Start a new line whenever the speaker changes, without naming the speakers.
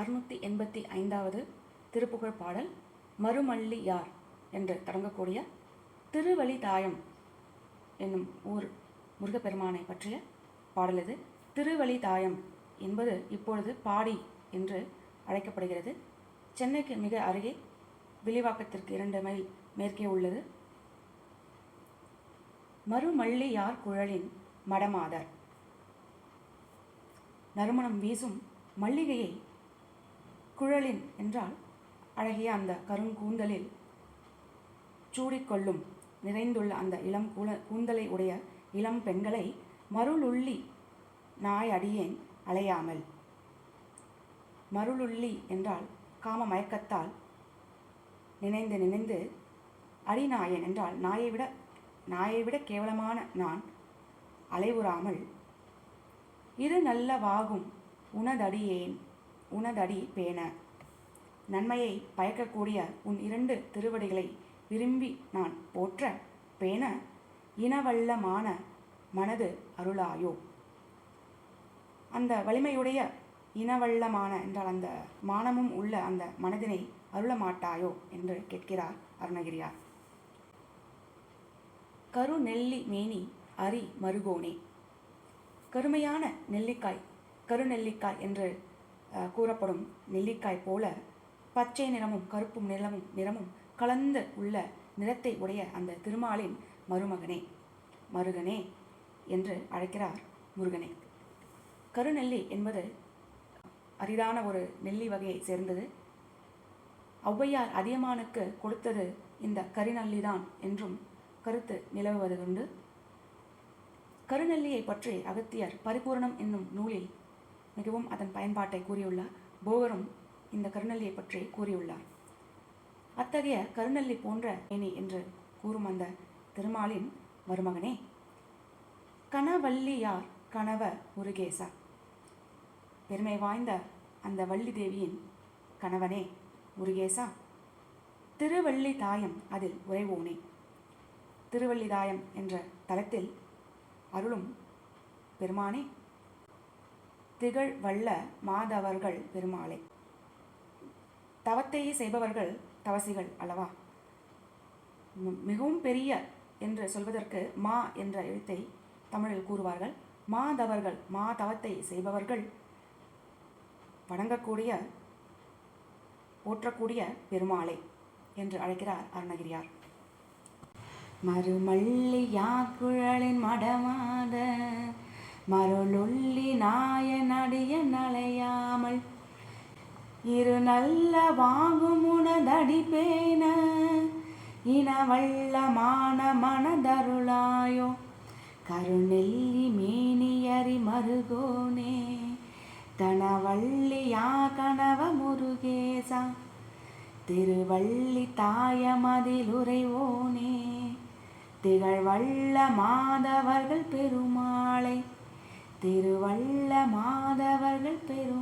அறுநூற்றி எண்பத்தி ஐந்தாவது திருப்புகழ் பாடல் மறுமல்லி யார்? என்று தொடங்கக்கூடிய திருவழி தாயம் என்னும் ஊர் முருகப்பெருமானை பற்றிய பாடல் இது. திருவழிதாயம் என்பது இப்பொழுது பாடி என்று அழைக்கப்படுகிறது. சென்னைக்கு மிக அருகே வில்லிவாக்கத்திற்கு இரண்டு மைல் மேற்கே உள்ளது. மறுமல்லியார் குழலின் மடமாதர்? நறுமணம் வீசும் மல்லிகையை குழலின் என்றால் அழகிய அந்த கருங்கூந்தலில் சூடிக்கொள்ளும் நிறைந்துள்ள அந்த இளம் கூல கூந்தலை உடைய இளம் பெண்களை மருளுள்ளி நாய் அடியேன் அலையாமல். மருளுள்ளி என்றால் காம மயக்கத்தால் நினைந்து நினைந்து அடிநாயன் என்றால் நாயை விட நாயை விட கேவலமான நான் அலைவுறாமல் இரு நல்ல வாகும் உனதடியேன் உனதடி பேண. நன்மையை பயக்கக்கூடிய உன் இரண்டு திருவடிகளை விரும்பி நான் போற்ற பேண இனவல்லமான மனது அருளாயோ? அந்த வலிமையுடைய இனவல்லமான என்றால் அந்த மானமும் உள்ள அந்த மனதினை அருளமாட்டாயோ என்று கேட்கிறார் அருணகிரியார். கரு நெல்லி மேனி அரி மருகோனே. கருமையான நெல்லிக்காய் கருநெல்லிக்காய் என்று கூறப்படும் நெல்லிக்காய் போல பச்சை நிறமும் கருப்பும் நிறமும் நிறமும் கலந்து உள்ள நிறத்தை உடைய அந்த திருமாலின் மருமகனே மருகனே என்று அழைக்கிறார் முருகனை. கருநெல்லி என்பது அரிதான ஒரு நெல்லி வகையை சேர்ந்தது. ஔவையார் அதியமானுக்கு கொடுத்தது இந்த கரிநல்லிதான் என்றும் கருத்து நிலவுவதுண்டு. கருநெல்லியை பற்றி அகத்தியர் பரிபூரணம் என்னும் நூலில் மிகவும் அதன் பயன்பாட்டை கூறியுள்ளார் போகரும் இந்த கருநெல்லியை பற்றி கூறியுள்ளார். அத்தகைய கருநெல்லி போன்ற ஏனி என்று கூறும் அந்த திருமாலின் மருமகனே கனவல்லியார் கணவ முருகேசா பெருமை வாய்ந்த அந்த வள்ளி தேவியின் கணவனே முருகேசா திருவள்ளி தாயம் அதில் உறைவோனே. திருவள்ளிதாயம் என்ற தலத்தில் அருளும் பெருமானே திகழ் வல்ல மாதவர்கள் பெருமாளே. தவத்தையே செய்பவர்கள் தவசிகள் அல்லவா? மிகவும் பெரிய என்று சொல்வதற்கு மா என்ற எழுத்தை தமிழில் கூறுவார்கள். மாதவர்கள் மா தவத்தை செய்பவர்கள் வணங்கக்கூடிய போற்றக்கூடிய பெருமாளே என்று அழைக்கிறார் அருணகிரியார். மறுமல்லியா குழலின் மடமாத மருளுள்ளி நாயன் அடிய நலையாமல் இரு நல்ல வாங்கும் உனதடி பேன இனவள்ளமான மனதருளாயோ கருணெல்லி மேனியறி மருகோனே தனவள்ளியா கனவ முருகேசா திருவள்ளி தாயமதில் உறைவோனே திகழ்வள்ள மாதவர்கள் பெருமாளே மாதவர்கள் பெரும்